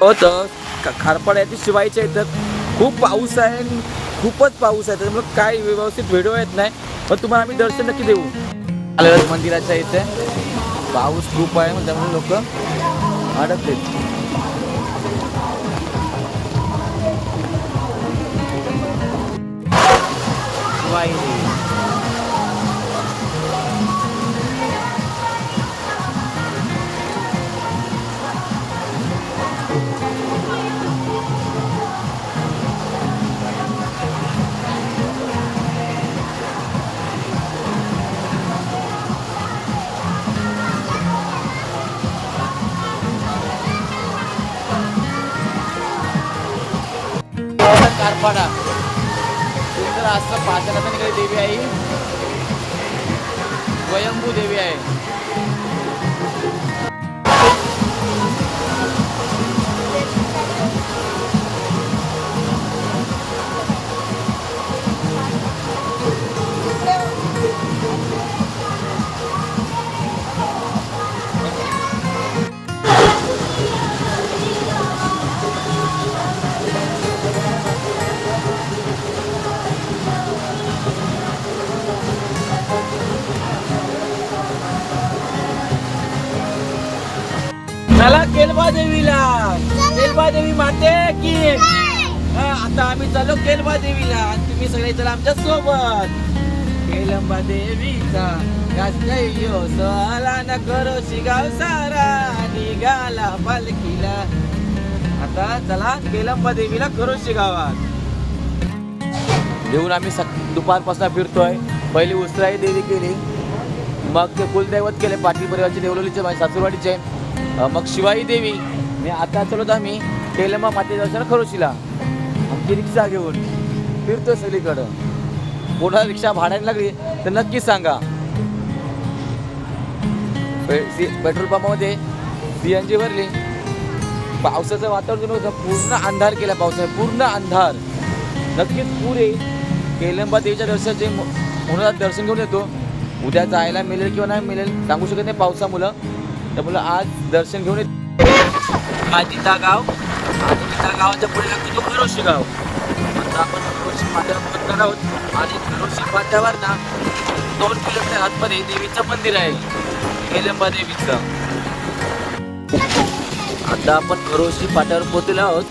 हो तर खारपाड्याची शिवायच्या इथं. खूप पाऊस आहे खूपच पाऊस आहे. त्याच्यामुळे काय व्यवस्थित व्हिडिओ येत नाही. पण तुम्हाला आम्ही दर्शन नक्की देऊ. आलेलं मंदिराच्या इथे. पाऊस खूप आहे मग त्यामुळे लोक अडकले. शिवाई कारपाडा सुंदर असं पाचनाचा निघाली देवी आहे ही. स्वयंभू देवी आहे देवीला. केलबा देवी माते की. आता आम्ही चाललो केलबा देवीला आणि तुम्ही सगळे चला आमच्यासोबत. केलंबा देवीचा गाजयो न करो शिगाव सारा निघाला पालखीला. आता चला केलंबा देवीला करो शिगावात. येऊन आम्ही सक दुपारपासून फिरतोय. पहिली उसराई देवी केली. मग ते कुलदैवत केले पाटील परिवारचे देवलोलीचे माझे सासूरवाडीचे. मग शिवाई देवी मी आता चलत आम्ही केलमा माते दर्शन खरोशीला. आमची रिक्षा घेऊन फिरतो सगळीकडं. कोणाला रिक्षा भाड्याने लागली तर नक्की सांगा. पे- सी- पेट्रोल पंपामध्ये सी एन जी भरली. पावसाचं वातावरण होतं पूर्ण अंधार केला पावसाने पूर्ण अंधार. नक्कीच पूर येईल. केलंबा देवीच्या दर्शनाचे म्हणून दर्शन घेऊन येतो. उद्या जायला मिळेल किंवा नाही मिळेल सांगू शकत नाही पावसामुळं. त्यामुळं आज दर्शन घेऊन येतो आदिता गाव आदिता गावाच्या पुढे लागतो तो खरोशी गाव. आता आपण खरोशी फाट्यावर पोहोचणार आहोत. आणि खरोशी पाट्यावर ना दोन किलोमीटर आतमध्ये देवीचं मंदिर आहे. केलंबा देवीचं. आता आपण खरोशी फाट्यावर पोहोचलो आहोत.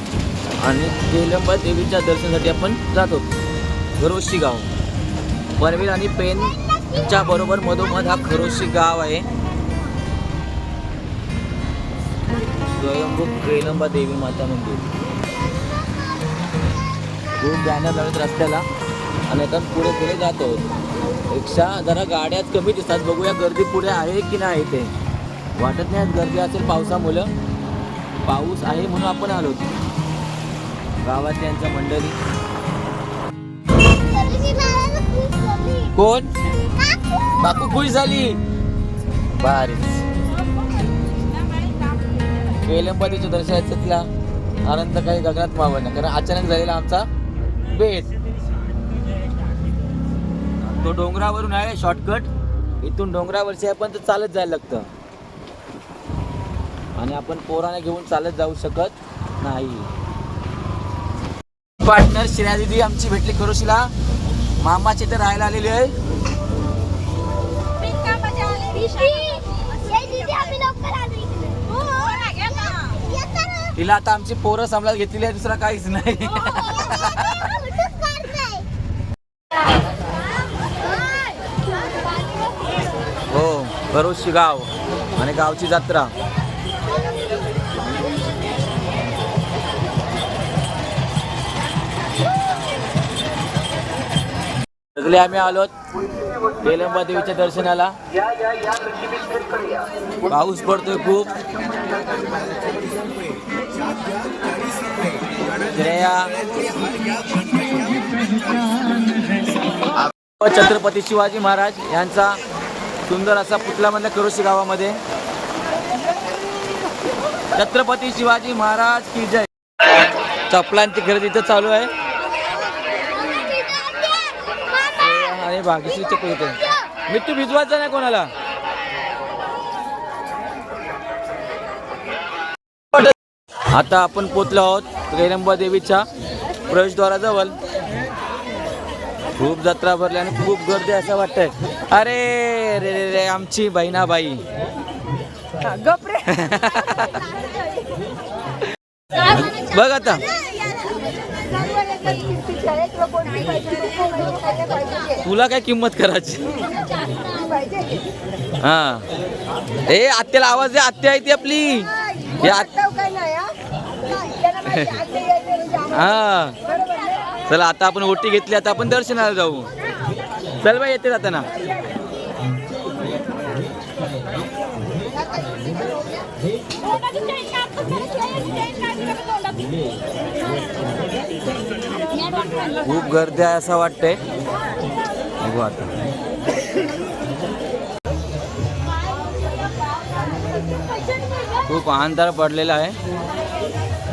आणि केलंबा देवीच्या दर्शनासाठी आपण जातो. घरोशी खरोशी गाव. पनवेल आणि पेनच्या बरोबर मधोमध हा खरोशी गाव आहे. स्वयंभू केलंबा देवी माता मंदिर. खूप बॅनर लावत रस्त्याला. आणि आता पुढे पुढे जातो रिक्षा जरा गाड्याच कमी दिसतात. बघूया गर्दी पुढे आहे की नाही ते वाटत नाही आज गर्दी असेल पावसामुळं. पाऊस आहे म्हणून आपण आलो. गावातल्यांच्या मंडळी. कोण? बापू खुश झाली. बारीच. वेलंपतीच्या दर्शनाचा तिला आनंद काही गगनात मावळला कारण अचानक झालेला आमचा बेट तो डोंगरावरून आहे शॉर्टकट इथून डोंगरावरची आपण तर चालत जायला लागतं. आणि आपण पोराने घेऊन चालत जाऊ शकत नाही. पार्टनर श्रेया दिदी आमची भेटली करोशीला. मामाची तर राहायला आलेली आहे. तिला आता आमची पोरं समजा घेतलेली आहे दुसरा काहीच नाही हो भरोशी गाव आणि गावची जत्रा सगळे आम्ही आलो केलंबा देवीच्या दर्शनाला पाऊस पडतोय खूप श्रेया. छत्रपती शिवाजी महाराज यांचा सुंदर असा पुतळा मधल्या करोशी गावामध्ये. छत्रपती शिवाजी महाराज की जय. चपलांची खरेदी इथं चालू आहे. आणि बाकीची चप्पल इथे मिट्टू भिजवायचं नाही कोणाला? आता आपण पोचलो आहोत कैरंबा देवीच्या प्रवेशद्वाराजवळ. खूप जत्रा भरली आणि खूप गर्दी असं वाटतंय. अरे रे रे रे आमची बहिणाबाई. बघ आता. तुला काय किंमत करायची? हा. ए आत्याला आवाज दे. आत्या आहे ती आपली. हे आत- हा. चला आता आपण ओटी घेतली आता आपण दर्शनाला जाऊ. चल बाई येते जाताना. खूप गर्दी आहे असं वाटतंय. बघू आता. खूप अंधार पडलेला आहे.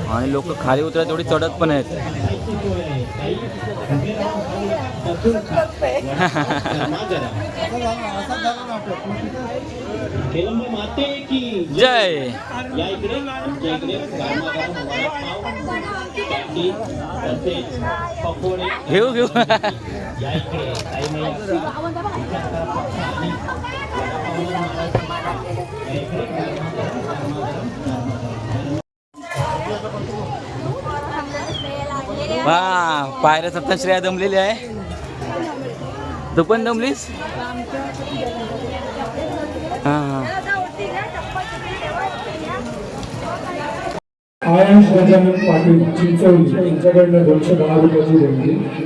आणि लोक खाली उतरायला तेवढी चढत पण आहेत. खेळंबा माते की जय. या इकडे वा पायऱ्या सत्ता श्रेया दमलेली आहे. तू पण दमलीस? हा आयश गजानन पाटील चिंचवली यांच्याकडनं दोनशे दहा रुपयाची देणगी.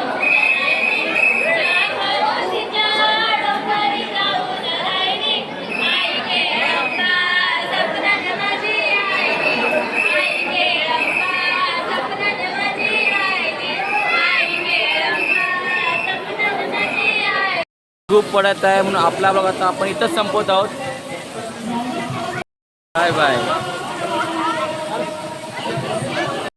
खूप पडत आहे म्हणून आपला ब्लॉग आता आपण इथंच संपवत आहोत. Bye bye.